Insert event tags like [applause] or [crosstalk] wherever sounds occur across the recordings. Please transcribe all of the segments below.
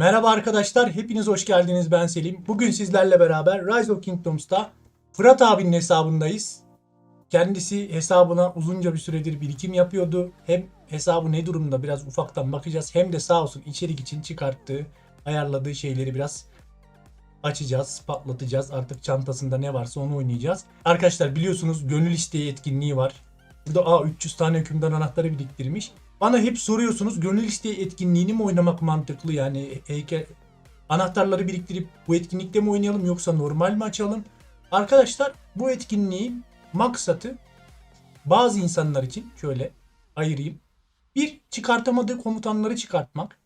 Merhaba arkadaşlar, hepiniz hoş geldiniz. Ben Selim. Bugün sizlerle beraber Rise of Kingdoms'ta Fırat abinin hesabındayız. Kendisi hesabına uzunca bir süredir birikim yapıyordu. Hem hesabı ne durumda biraz ufaktan bakacağız. Hem de sağ olsun içerik için çıkarttığı, ayarladığı şeyleri biraz açacağız, patlatacağız. Artık çantasında ne varsa onu oynayacağız. Arkadaşlar biliyorsunuz gönül isteği etkinliği var. Burada aa 300 tane hükümdar anahtarı biriktirmiş. Bana hep soruyorsunuz gönül isteği etkinliğini mi oynamak mantıklı yani heykel anahtarları biriktirip bu etkinlikte mi oynayalım yoksa normal mi açalım? Arkadaşlar bu etkinliğin maksatı bazı insanlar için şöyle ayırayım. Bir çıkartamadığı komutanları çıkartmak.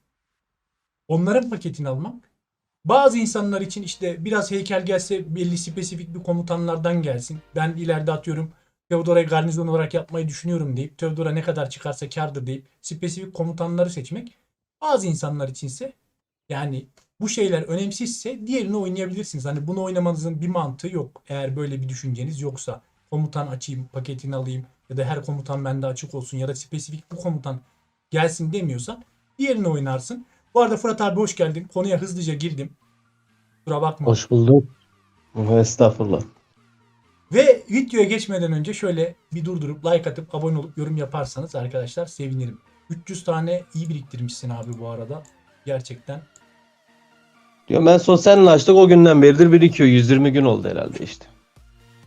Onların paketini almak. Bazı insanlar için işte biraz heykel gelse belli spesifik bir komutanlardan gelsin. Ben ileride atıyorum Theodora'yı garnizon olarak yapmayı düşünüyorum deyip Theodora ne kadar çıkarsa kardır deyip spesifik komutanları seçmek. Bazı insanlar içinse yani bu şeyler önemsizse diğerini oynayabilirsiniz. Hani bunu oynamanızın bir mantığı yok. Eğer böyle bir düşünceniz yoksa komutan açayım, paketini alayım ya da her komutan bende açık olsun ya da spesifik bu komutan gelsin demiyorsan diğerini oynarsın. Bu arada Fırat abi hoş geldin. Konuya hızlıca girdim. Kusura bakma. Hoş bulduk. Estağfurullah. Ve videoya geçmeden önce şöyle bir durdurup like atıp abone olup yorum yaparsanız arkadaşlar sevinirim. 300 tane iyi biriktirmişsin abi bu arada. Gerçekten. Diyorum ben son seninle açtık o günden beridir birikiyor. 120 gün oldu herhalde işte.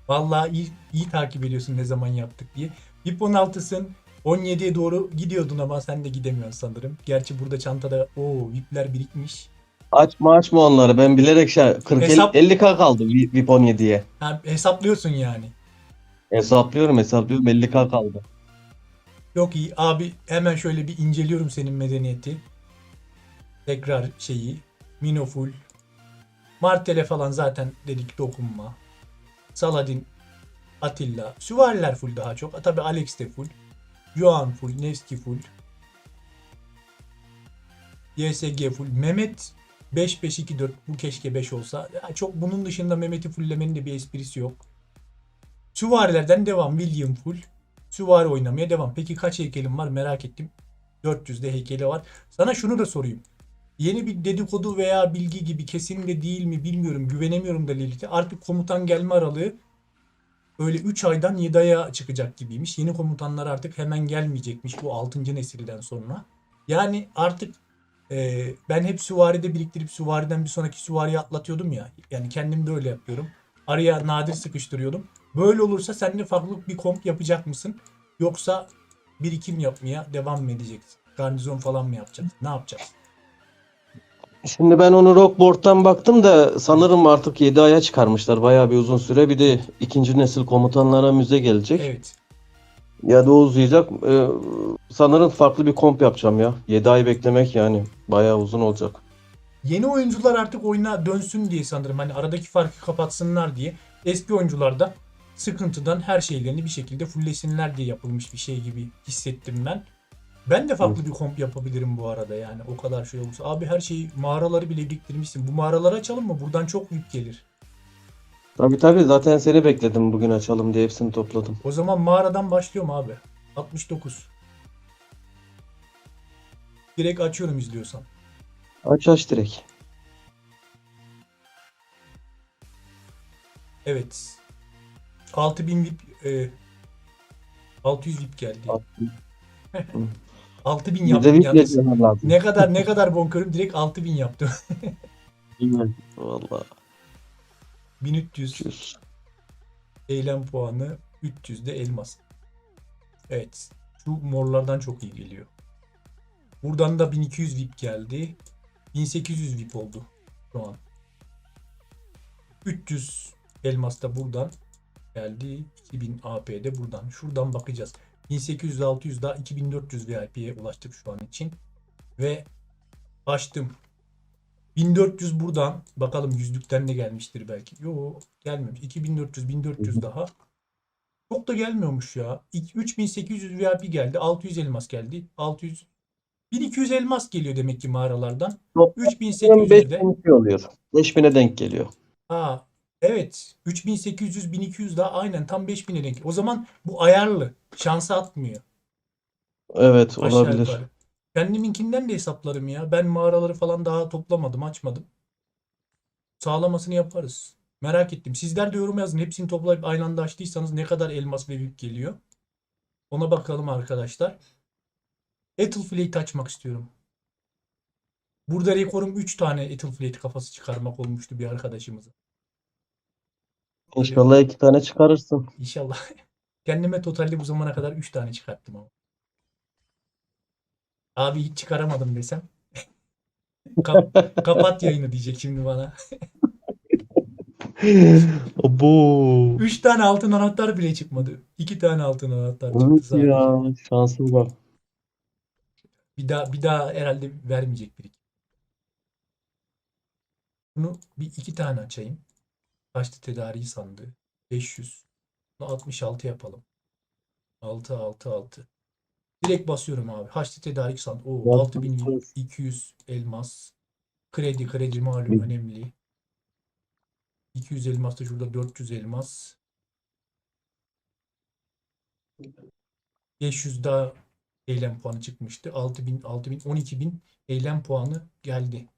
Vallahi iyi, iyi takip ediyorsun ne zaman yaptık diye. VIP 16'sın. 17'ye doğru gidiyordun ama sen de gidemiyorsun sanırım. Gerçi burada çantada o VIP'ler birikmiş. Açma açma onları. Ben bilerek şey 40 Hesap- 50k kaldı Vi- VIP 17'ye. Ha, hesaplıyorsun yani. Hesaplıyorum hesaplıyorum 50k kaldı. Çok iyi. Abi hemen şöyle bir inceliyorum senin medeniyeti. Tekrar şeyi. Mino full. Martele falan zaten dedik dokunma. Saladin, Atilla. Süvariler full daha çok. Tabi Alex de full. Joan full. Nevski full. YSG full. Mehmet 5-5-2-4. Bu keşke 5 olsa. Ya çok bunun dışında Mehmet'i fulllemenin de bir esprisi yok. Süvarilerden devam. William full. Süvari oynamaya devam. Peki kaç heykelim var merak ettim. 400'de heykeli var. Sana şunu da sorayım. Yeni bir dedikodu veya bilgi gibi kesin de değil mi bilmiyorum. Güvenemiyorum da Lilith'e. Artık komutan gelme aralığı öyle 3 aydan 7 aya çıkacak gibiymiş. Yeni komutanlar artık hemen gelmeyecekmiş bu 6. nesilden sonra. Yani artık e, ben hep süvaride biriktirip süvariden bir sonraki süvariye atlatıyordum ya. Yani kendim de öyle yapıyorum. Araya nadir sıkıştırıyordum. Böyle olursa sen de farklı bir komp yapacak mısın? Yoksa birikim yapmaya devam mı edeceksin? Garnizon falan mı yapacaksın? Ne yapacaksın? Şimdi ben onu Rockboard'dan baktım da sanırım artık 7 aya çıkarmışlar. Bayağı bir uzun süre. Bir de ikinci nesil komutanlara müze gelecek. Evet. Ya da uzayacak. Ee, sanırım farklı bir komp yapacağım ya. 7 ay beklemek yani bayağı uzun olacak. Yeni oyuncular artık oyuna dönsün diye sanırım. Hani aradaki farkı kapatsınlar diye. Eski oyuncular da sıkıntıdan her şeylerini bir şekilde fulllesinler diye yapılmış bir şey gibi hissettim ben. Ben de farklı bir komp yapabilirim bu arada yani o kadar şey olursa. Abi her şeyi mağaraları bile biriktirmişsin. Bu mağaraları açalım mı? Buradan çok yük gelir. Tabii tabii zaten seni bekledim bugün açalım diye hepsini topladım. O zaman mağaradan başlıyorum abi. 69. Direkt açıyorum izliyorsan. Aç aç direkt. Evet. 6000 VIP e, 600 VIP geldi. 6000 [laughs] Bir de yaptım yalnız. Ne kadar ne kadar bonkörüm direkt 6000 yaptım. [laughs] Vallahi. 1300 Yüz. eylem puanı 300 de elmas. Evet. Şu morlardan çok iyi geliyor. Buradan da 1200 VIP geldi. 1800 VIP oldu şu an. 300 elmas da buradan geldi. 2000 AP de buradan. Şuradan bakacağız. 1800 600 daha 2400 VIP'ye ulaştık şu an için. Ve açtım. 1400 buradan. Bakalım yüzlükten de gelmiştir belki. Yo gelmemiş. 2400 1400 daha. Çok da gelmiyormuş ya. İki- 3800 VIP geldi. 600 elmas geldi. 600 1200 elmas geliyor demek ki mağaralardan. Toplam 3800 de 5000 oluyor. 5000'e denk geliyor. Ha, evet. 3800 1200 daha aynen tam 5000'e denk. O zaman bu ayarlı. Şansa atmıyor. Evet Aşağı olabilir. yukarı. Kendiminkinden de hesaplarım ya. Ben mağaraları falan daha toplamadım, açmadım. Sağlamasını yaparız. Merak ettim. Sizler de yorum yazın. Hepsini toplayıp aynı anda açtıysanız ne kadar elmas ve yük geliyor. Ona bakalım arkadaşlar. Ethelflate'i açmak istiyorum. Burada rekorum 3 tane Ethelflate kafası çıkarmak olmuştu bir arkadaşımıza. İnşallah iki tane çıkarırsın. İnşallah. [laughs] Kendime totalde bu zamana kadar 3 tane çıkarttım ama. Abi hiç çıkaramadım desem. [laughs] Kap- kapat yayını diyecek şimdi bana. [laughs] Bu. 3 tane altın anahtar bile çıkmadı. 2 tane altın anahtar çıktı Evet sadece. ya şansım var. Bir daha bir daha herhalde vermeyecek biri. Bunu bir iki tane açayım. Kaçtı tedariği sandığı? 500. Bunu 66 yapalım. 6 6 6. Direkt basıyorum abi. Haçlı tedarik. Oo, Bas, 6200 elmas. Kredi kredi malum önemli. 200 elmas da şurada 400 elmas. 500 daha eylem puanı çıkmıştı. 6000, 6000, 12000 eylem puanı geldi.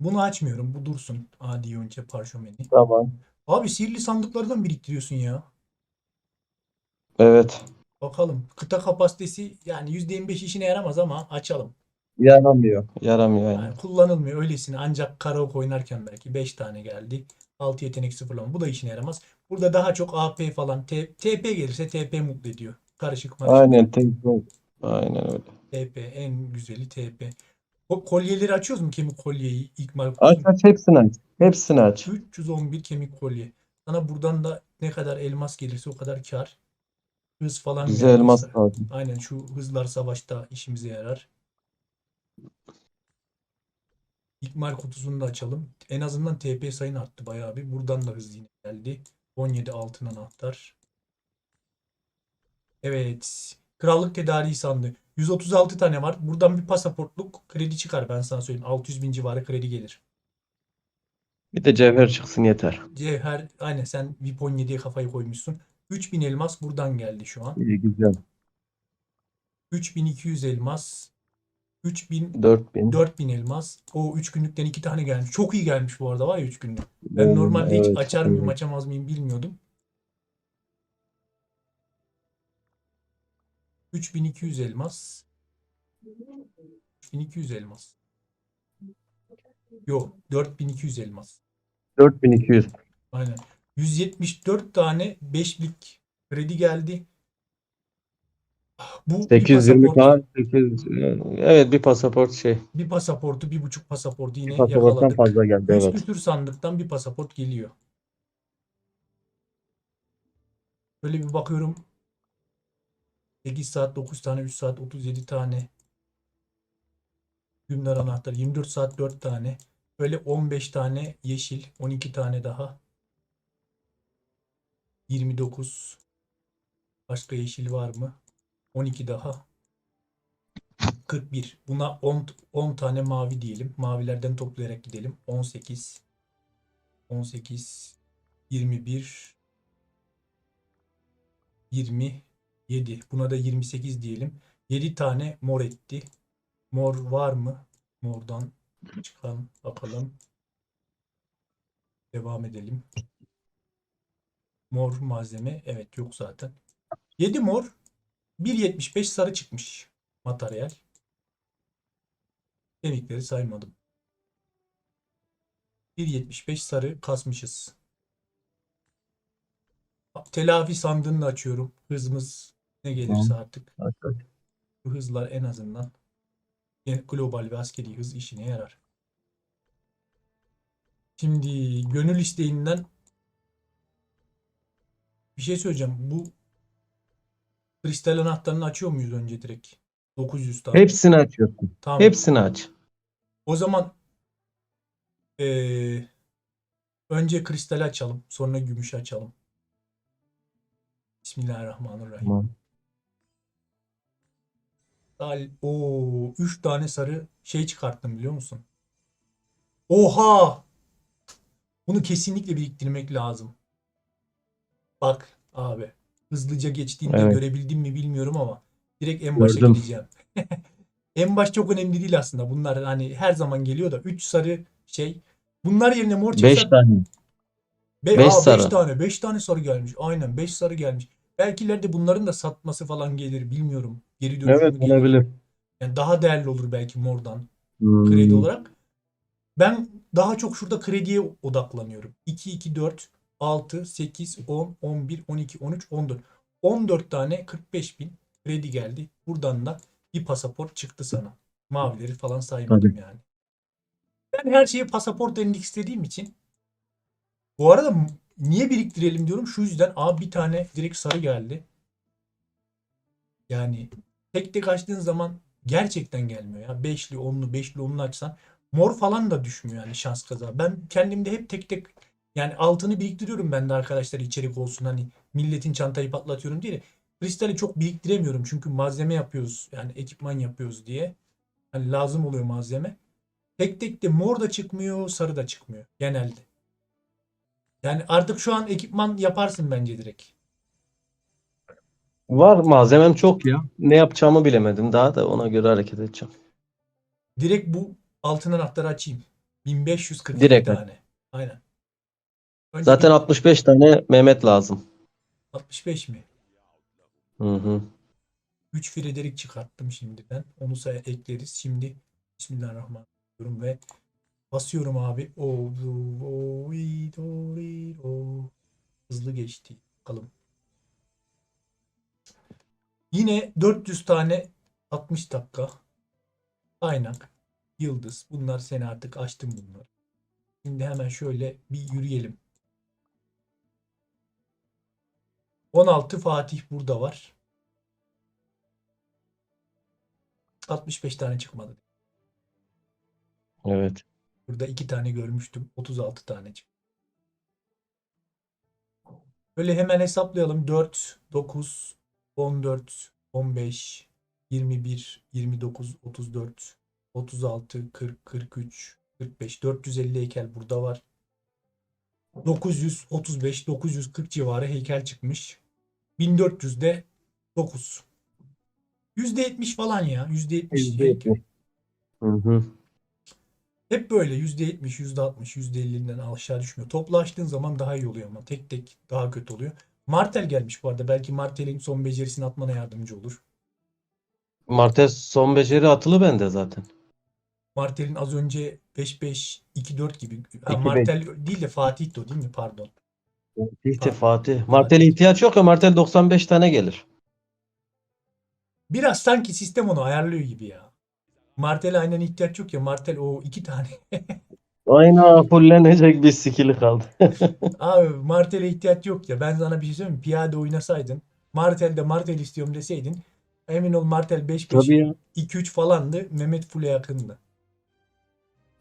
Bunu açmıyorum. Bu dursun. Adi yonca parşömeni. Tamam. Abi sihirli sandıklardan biriktiriyorsun ya. Evet. Bakalım. Kıta kapasitesi yani %25 işine yaramaz ama açalım. Yaramıyor. Yaramıyor yani. Yani kullanılmıyor öylesine. Ancak karaoke oynarken belki 5 tane geldi. 6 yetenek sıfırlama. Bu da işine yaramaz. Burada daha çok AP falan. T- TP gelirse TP mutlu ediyor. Karışık marışık. Aynen. tek- Aynen öyle. TP en güzeli TP. O kolyeleri açıyoruz mu kemik kolyeyi? İkmal Aç aç hepsini aç. Hepsini aç. 311 kemik kolye. Sana buradan da ne kadar elmas gelirse o kadar kar. Hız falan Bize elmas lazım. Aynen şu hızlar savaşta işimize yarar. İkmal kutusunu da açalım. En azından TP sayın arttı bayağı bir. Buradan da hız yine geldi. 17 altın anahtar. Evet. Krallık tedariği sandı. 136 tane var. Buradan bir pasaportluk kredi çıkar ben sana söyleyeyim. 600 bin civarı kredi gelir. Bir de cevher çıksın yeter. Cevher aynen sen VIP 17'ye kafayı koymuşsun. 3000 elmas buradan geldi şu an. İyi güzel. 3200 elmas. 3000 4000. 4000 elmas. O 3 günlükten 2 tane gelmiş. Çok iyi gelmiş bu arada var ya 3 günlük. Ben Hmm, normalde hiç evet, açar mıyım evet. açamaz mıyım bilmiyordum. 3200 elmas. 3200 elmas. Yok 4200 elmas. 4200. Aynen. 174 tane 5'lik kredi geldi. Bu bir 820 pasaport, k 8 Evet bir pasaport şey. bir pasaportu, bir buçuk pasaportu yine Bir pasaporttan yakaladık. fazla geldi Üç evet. küsür sandıktan bir pasaport geliyor. Böyle bir bakıyorum. 8 saat 9 tane 3 saat 37 tane. Günler anahtar 24 saat 4 tane. Böyle 15 tane yeşil 12 tane daha. 29. Başka yeşil var mı? 12 daha. 41. Buna 10, 10 tane mavi diyelim. Mavilerden toplayarak gidelim. 18. 18. 21. 27. Buna da 28 diyelim. 7 tane mor etti. Mor var mı? Mordan çıkan bakalım. Devam edelim. Mor malzeme. Evet yok zaten. 7 mor. 1.75 sarı çıkmış. Materyal. Kemikleri saymadım. 1.75 sarı kasmışız. Telafi sandığını açıyorum. Hızımız ne gelirse artık. Bu hızlar en azından global ve askeri hız işine yarar. Şimdi gönül isteğinden bir şey söyleyeceğim. Bu kristal anahtarını açıyor muyuz önce direkt? 900 tane. Hepsini açıyorsun. Tamam. Hepsini aç. O zaman eee, önce kristali açalım. Sonra gümüşü açalım. Bismillahirrahmanirrahim. Tamam. Dal o 3 tane sarı şey çıkarttım biliyor musun? Oha! Bunu kesinlikle biriktirmek lazım. Bak abi. Hızlıca geçtiğinde Evet. görebildim mi bilmiyorum ama Direkt en başa Gördüm. gideceğim. [laughs] en baş çok önemli değil aslında. Bunlar hani her zaman geliyor da 3 sarı şey. Bunlar yerine mor çıksa 5 tane. Be- Beş Aa, sarı. beş tane. 5 tane sarı gelmiş. Aynen 5 sarı gelmiş. Belki ileride bunların da satması falan gelir bilmiyorum. Geri dönüşümü Evet gelir. olabilir. Yani daha değerli olur belki mordan Hmm. kredi olarak. Ben daha çok şurada krediye odaklanıyorum. 2, 2, 4, 6, 8, 10, 11, 12, 13, 14. 14 tane 45 bin kredi geldi. Buradan da bir pasaport çıktı sana. Mavileri falan saymadım yani. Ben her şeyi pasaport enlik istediğim için bu arada niye biriktirelim diyorum. Şu yüzden abi bir tane direkt sarı geldi. Yani tek tek açtığın zaman gerçekten gelmiyor ya. Beşli, onlu, beşli, onlu açsan mor falan da düşmüyor yani şans kaza. Ben kendimde hep tek tek yani altını biriktiriyorum ben de arkadaşlar içerik olsun hani milletin çantayı patlatıyorum diye. Kristali çok biriktiremiyorum çünkü malzeme yapıyoruz yani ekipman yapıyoruz diye. Hani lazım oluyor malzeme. Tek tek de mor da çıkmıyor, sarı da çıkmıyor genelde. Yani artık şu an ekipman yaparsın bence direkt. Var malzemem çok ya. Ne yapacağımı bilemedim. Daha da ona göre hareket edeceğim. Direkt bu altın anahtarı açayım. 1540 Direkt. tane. Aynen. Zaten bir 65 tane Mehmet lazım. 65 mi? Hı hı. 3 Frederick çıkarttım şimdiden. Onu say ekleriz. Şimdi Bismillahirrahmanirrahim ve basıyorum abi. O, o, ri, o. Hızlı geçti. Bakalım. Yine 400 tane 60 dakika. Kaynak. Yıldız. Bunlar seni artık açtım bunlar. Şimdi hemen şöyle bir yürüyelim. 16 Fatih burada var. 65 tane çıkmadı. Evet. Burada 2 tane görmüştüm. 36 tane çıktı. Böyle hemen hesaplayalım. 4, 9, 14, 15, 21, 29, 34, 36, 40, 43, 45, 450 heykel burada var. 935, 940 civarı heykel çıkmış. 1400'de 9. %70 falan ya. %70 heykel. Hı hı. Hep böyle %70, %60, %50'den aşağı düşmüyor. Toplu açtığın zaman daha iyi oluyor ama tek tek daha kötü oluyor. Martel gelmiş bu arada. Belki Martel'in son becerisini atmana yardımcı olur. Martes son beceri atılı bende zaten. Martel'in az önce 5-5, 2-4 gibi. Ha, 2-5. Martel değil de Fatih'ti o değil mi? Pardon. İşte Fatih. Martel'e ihtiyaç yok ya Martel 95 tane gelir. Biraz sanki sistem onu ayarlıyor gibi ya. Martel'e aynen ihtiyaç yok ya. Martel o iki tane. [laughs] Aynen fullenecek bir skill'i kaldı. [laughs] Abi Martel'e ihtiyaç yok ya. Ben sana bir şey söyleyeyim mi? Piyade oynasaydın. Martel'de Martel istiyorum deseydin. Emin ol Martel 5-5, Tabii ya. 2-3 falandı. Mehmet Ful'e yakındı.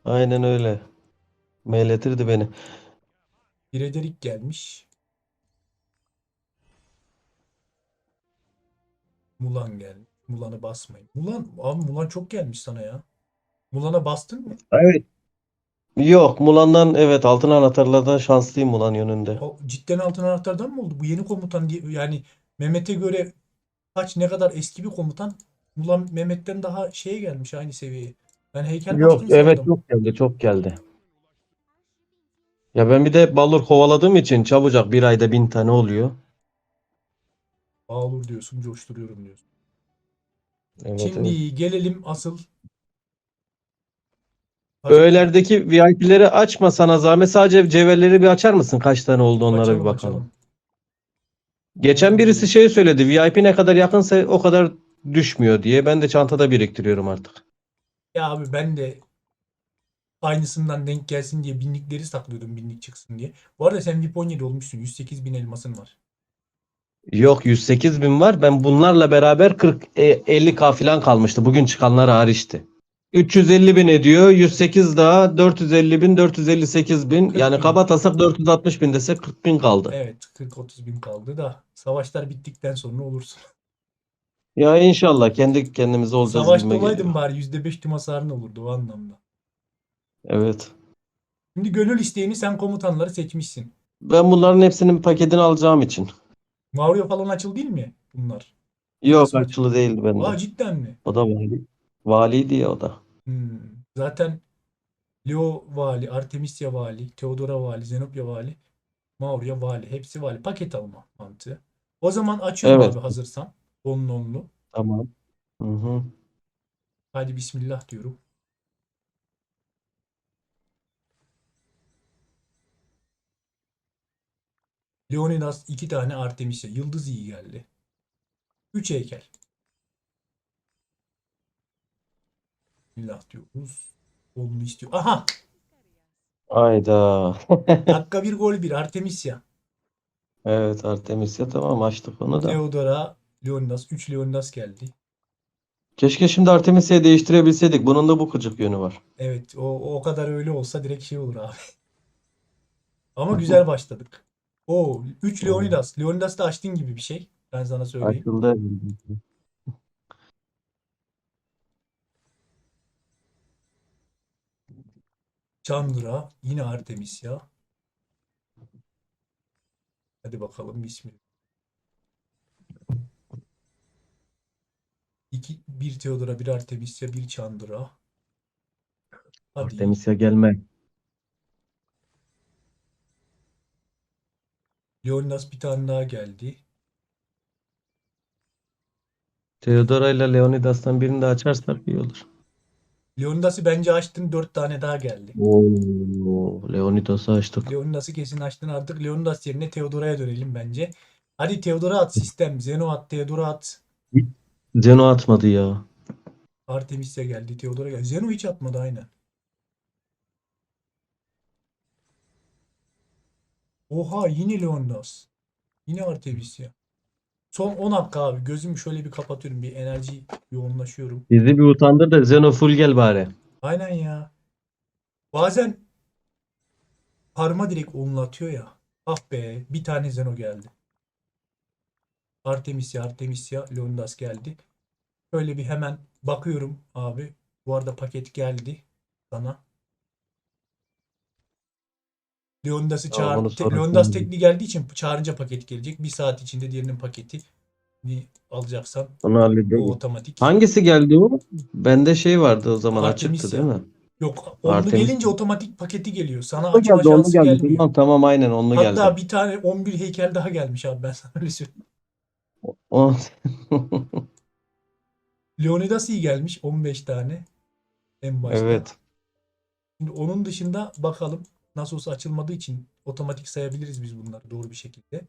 Aynen öyle. Meyletirdi beni. Frederick gelmiş. Mulan gelmiş. Mulan'ı basmayın. Mulan, abi Mulan çok gelmiş sana ya. Mulan'a bastın mı? Evet. Yok Mulan'dan evet altın anahtarlardan şanslıyım Mulan yönünde. O cidden altın anahtardan mı oldu? Bu yeni komutan diye yani Mehmet'e göre kaç ne kadar eski bir komutan. Mulan Mehmet'ten daha şeye gelmiş aynı seviyeye. Ben heykel Yok evet sandım. çok geldi çok geldi. Ya ben bir de Baldur kovaladığım için çabucak bir ayda bin tane oluyor. Ağlur diyorsun, coşturuyorum diyorsun. Evet, Şimdi evet. gelelim asıl Öğelerdeki VIP'leri açma sana zahmet. Sadece cevherleri bir açar mısın? Kaç tane oldu onlara Açalım, bir bakalım. açalım. Geçen birisi şey söyledi. VIP ne kadar yakınsa o kadar düşmüyor diye. Ben de çantada biriktiriyorum artık. Ya abi ben de aynısından denk gelsin diye binlikleri saklıyordum binlik çıksın diye. Bu arada sen VIP 17 olmuşsun. 108 bin elmasın var. Yok 108 bin var. Ben bunlarla beraber 40 e, 50k falan kalmıştı. Bugün çıkanlar hariçti. 350 bin ediyor. 108 daha 450 bin 458 bin. 40 Yani bin. kaba tasak 460 bin desek 40 bin kaldı. Evet 40-30 bin kaldı da savaşlar bittikten sonra olursun. Ya inşallah kendi kendimize olacağız Savaşta olaydın bari %5 tüm hasarın olurdu o anlamda. Evet. Şimdi gönül isteğini sen komutanları seçmişsin. Ben bunların hepsinin paketini alacağım için. Mario falan açıl değil mi bunlar? Yok açılı değildi bende. Aa cidden mi? O da vali. Valiydi ya o da. Hmm. Zaten Leo vali, Artemisia vali, Theodora vali, Zenobia vali, Maurya vali. Hepsi vali. Paket alma mantığı. O zaman açıyorum Evet. abi hazırsan. Onlu onlu. Tamam. Hı hı. Hadi bismillah diyorum. Leonidas iki tane Artemisia. Yıldız iyi geldi. Üç heykel. Bismillah diyoruz. Onlu istiyor. Aha! Ayda. [laughs] Dakika bir gol bir Artemisia. Evet Artemisya tamam açtık onu da. Theodora, Leonidas. 3 Leonidas geldi. Keşke şimdi Artemisya'yı değiştirebilseydik. Bunun da bu gıcık yönü var. Evet o, o kadar öyle olsa direkt şey olur abi. [laughs] Ama güzel [laughs] başladık. O 3 Leonidas. Leonidas da açtın gibi bir şey. Ben sana söyleyeyim. Açıldı. Chandra. Yine Artemisia. Hadi bakalım bismillah. İki, bir Theodora, bir Artemisia, bir Chandra. Hadi. Artemisya gelme. Leonidas bir tane daha geldi. Theodora ile Leonidas'tan birini de açarsak iyi olur. Leonidas'ı bence açtın. Dört tane daha geldi. Oo, Leonidas'ı açtık. Leonidas'ı kesin açtın artık. Leonidas yerine Theodora'ya dönelim bence. Hadi Theodora at sistem. Zeno at, Theodora at. Zeno atmadı ya. Artemisia geldi, Theodora geldi. Zeno hiç atmadı aynen. Oha yine Leonidas. Yine Artemisia. Son 10 dakika abi. Gözümü şöyle bir kapatıyorum. Bir enerji yoğunlaşıyorum. Bizi bir utandır da Zeno full gel bari. Aynen ya. Bazen parma direkt onlatıyor ya. Ah be bir tane Zeno geldi. Artemisia, Artemisia, Leonidas geldi. Şöyle bir hemen bakıyorum abi. Bu arada paket geldi sana. Leonidas'ı Tamam, çağır. te- söyleyeyim. tekli geldiği için çağırınca paket gelecek. Bir saat içinde diğerinin paketi alacaksan Onu o halledelim. otomatik. Hangisi geldi o? Bende şey vardı o zaman açıktı Artemisia. değil mi? Yok, onlu Artemis. gelince otomatik paketi geliyor. Sana Onlu açma geldi, şansı geldi. gelmiyor. Tamam tamam aynen onlu Hatta geldi. bir tane 11 heykel daha gelmiş abi ben sana öyle söyleyeyim. O- Leonidas iyi gelmiş 15 tane en başta. Evet. Şimdi onun dışında bakalım nasıl olsa açılmadığı için otomatik sayabiliriz biz bunları doğru bir şekilde.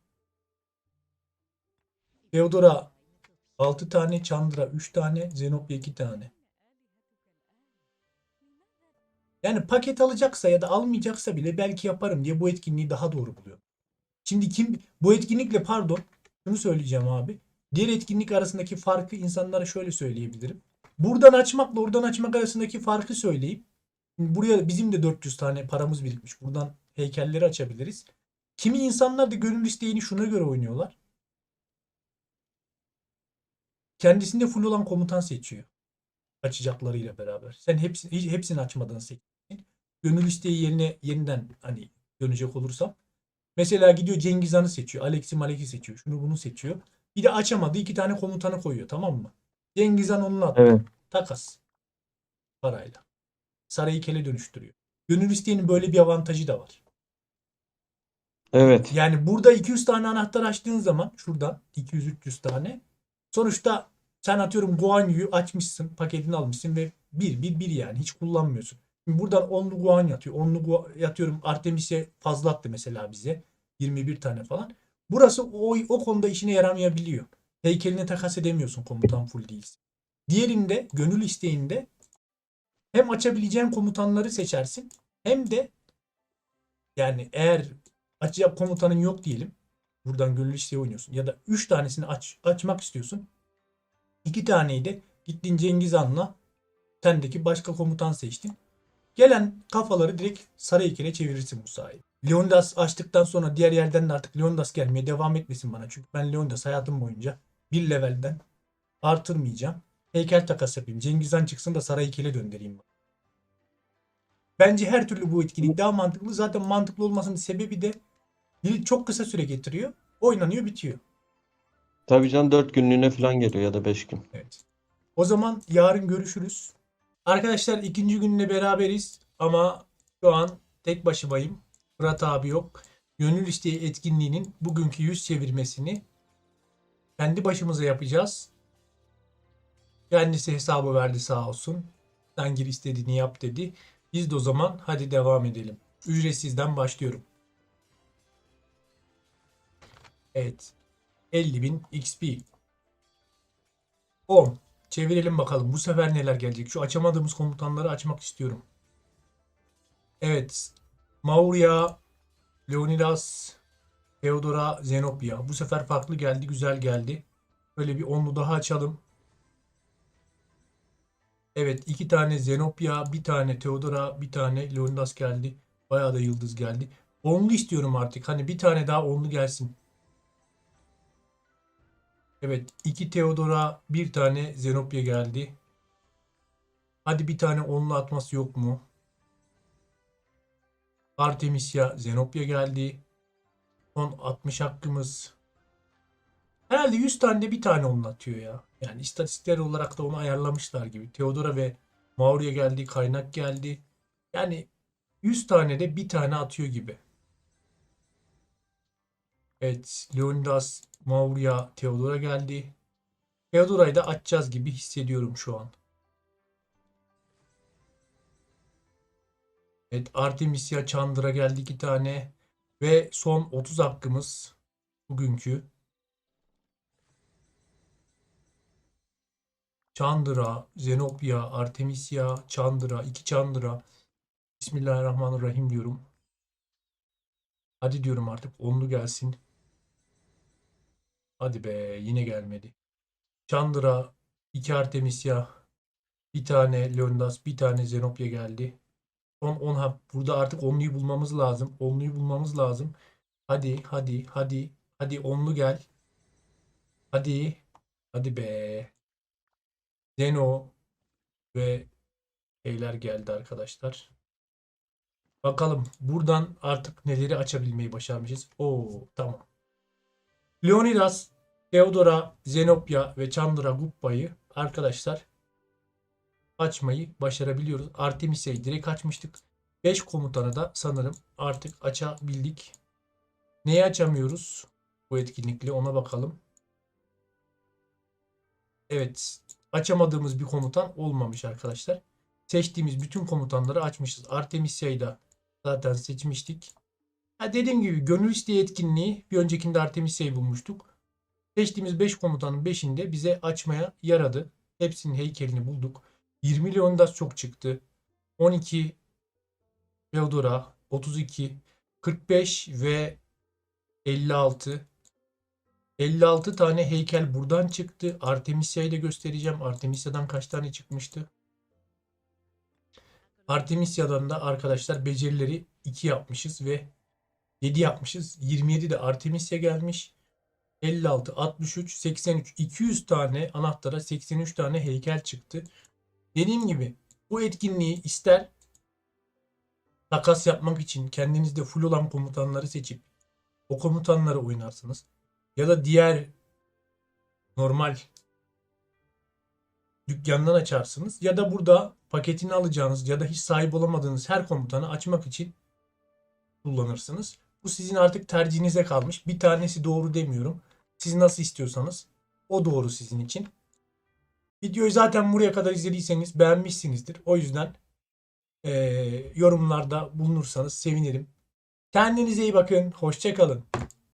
Theodora 6 tane, Chandra 3 tane, Zenobia 2 tane. Yani paket alacaksa ya da almayacaksa bile belki yaparım diye bu etkinliği daha doğru buluyorum. Şimdi kim bu etkinlikle pardon şunu söyleyeceğim abi. Diğer etkinlik arasındaki farkı insanlara şöyle söyleyebilirim. Buradan açmakla oradan açmak arasındaki farkı söyleyeyim. Buraya bizim de 400 tane paramız birikmiş. Buradan heykelleri açabiliriz. Kimi insanlar da gönül isteğini şuna göre oynuyorlar. Kendisinde full olan komutan seçiyor. Açacaklarıyla beraber. Sen hepsini, hepsini açmadan seçtin. Gönül isteği yerine yeniden hani dönecek olursam. Mesela gidiyor Cengiz Han'ı seçiyor. Alex'i Malek'i seçiyor. Şunu bunu seçiyor. Bir de açamadı iki tane komutanı koyuyor tamam mı? Cengiz Han onunla attı. Evet. Takas. Parayla. Sarayı kele dönüştürüyor. Gönül isteğinin böyle bir avantajı da var. Evet. Yani burada 200 tane anahtar açtığın zaman şuradan 200-300 tane sonuçta sen atıyorum Guan Yu'yu açmışsın paketini almışsın ve bir bir bir yani hiç kullanmıyorsun. Şimdi buradan 10'lu Guan yatıyor. 10'lu Guan- yatıyorum Artemis'e fazla attı mesela bize. 21 tane falan. Burası o, o konuda işine yaramayabiliyor. Heykeline takas edemiyorsun komutan full değilse. Diğerinde gönül isteğinde hem açabileceğin komutanları seçersin hem de yani eğer açacak komutanın yok diyelim. Buradan gönüllü isteği oynuyorsun. Ya da 3 tanesini aç, açmak istiyorsun. 2 taneyi de gittin Cengiz Han'la sendeki başka komutan seçtin. Gelen kafaları direkt heykele çevirirsin bu sayede. Leonidas açtıktan sonra diğer yerden de artık Leonidas gelmeye devam etmesin bana. Çünkü ben Leonidas hayatım boyunca bir levelden artırmayacağım. Heykel takas yapayım. Cengiz Han çıksın da sarı heykele döndüreyim. Bence her türlü bu etkinlik daha mantıklı. Zaten mantıklı olmasının sebebi de çok kısa süre getiriyor. Oynanıyor bitiyor. Tabii canım 4 günlüğüne falan geliyor ya da 5 gün. Evet. O zaman yarın görüşürüz. Arkadaşlar ikinci günle beraberiz ama şu an tek başımayım. Fırat abi yok. Gönül isteği etkinliğinin bugünkü yüz çevirmesini kendi başımıza yapacağız. Kendisi hesabı verdi sağ olsun. Sen gir istediğini yap dedi. Biz de o zaman hadi devam edelim. Ücretsizden başlıyorum. Evet. 50.000 XP. 10. Çevirelim bakalım. Bu sefer neler gelecek? Şu açamadığımız komutanları açmak istiyorum. Evet. Maurya, Leonidas, Theodora, Zenobia. Bu sefer farklı geldi. Güzel geldi. Böyle bir onlu daha açalım. Evet. iki tane Zenobia, bir tane Theodora, bir tane Leonidas geldi. Bayağı da yıldız geldi. Onlu istiyorum artık. Hani bir tane daha onlu gelsin. Evet, iki Theodora, bir tane Zenobia geldi. Hadi bir tane onlu atması yok mu? Artemisia, Zenobia geldi. Son 60 hakkımız. Herhalde 100 tane de bir tane onlu atıyor ya. Yani istatistikler olarak da onu ayarlamışlar gibi. Theodora ve Maurya geldi, kaynak geldi. Yani 100 tane de bir tane atıyor gibi. Evet, Leonidas, Maurya, Theodora geldi. Theodora'yı da açacağız gibi hissediyorum şu an. Evet, Artemisia, Chandra geldi iki tane. Ve son 30 hakkımız bugünkü. Chandra, Zenobia, Artemisia, Chandra, iki Chandra. Bismillahirrahmanirrahim diyorum. Hadi diyorum artık onlu gelsin. Hadi be yine gelmedi. Chandra, iki Artemisia, bir tane Leonidas, bir tane Zenobia geldi. Son 10 hap. Burada artık onluyu bulmamız lazım. Onluyu bulmamız lazım. Hadi, hadi, hadi. Hadi onlu gel. Hadi. Hadi be. Zeno ve şeyler geldi arkadaşlar. Bakalım buradan artık neleri açabilmeyi başarmışız. Oo tamam. Leonidas, Theodora, Zenobia ve Chandra Guppa'yı arkadaşlar açmayı başarabiliyoruz. Artemisia'yı direkt açmıştık. 5 komutanı da sanırım artık açabildik. Neyi açamıyoruz bu etkinlikle ona bakalım. Evet açamadığımız bir komutan olmamış arkadaşlar. Seçtiğimiz bütün komutanları açmışız. Artemisia'yı da zaten seçmiştik. Ha dediğim gibi gönül isteği etkinliği bir öncekinde Artemisia'yı bulmuştuk. Seçtiğimiz 5 komutanın 5'inde bize açmaya yaradı. Hepsinin heykelini bulduk. 20 Leonidas çok çıktı. 12 Theodora, 32, 45 ve 56. 56 tane heykel buradan çıktı. Artemisia'yı da göstereceğim. Artemisia'dan kaç tane çıkmıştı? Artemisia'dan da arkadaşlar becerileri 2 yapmışız ve 7 yapmışız. 27 de Artemisia gelmiş. 56, 63, 83, 200 tane anahtara 83 tane heykel çıktı. Dediğim gibi bu etkinliği ister takas yapmak için kendinizde full olan komutanları seçip o komutanları oynarsınız. Ya da diğer normal dükkandan açarsınız. Ya da burada paketini alacağınız ya da hiç sahip olamadığınız her komutanı açmak için kullanırsınız. Bu sizin artık tercihinize kalmış. Bir tanesi doğru demiyorum. Siz nasıl istiyorsanız o doğru sizin için. Videoyu zaten buraya kadar izlediyseniz beğenmişsinizdir. O yüzden eee, yorumlarda bulunursanız sevinirim. Kendinize iyi bakın. Hoşçakalın.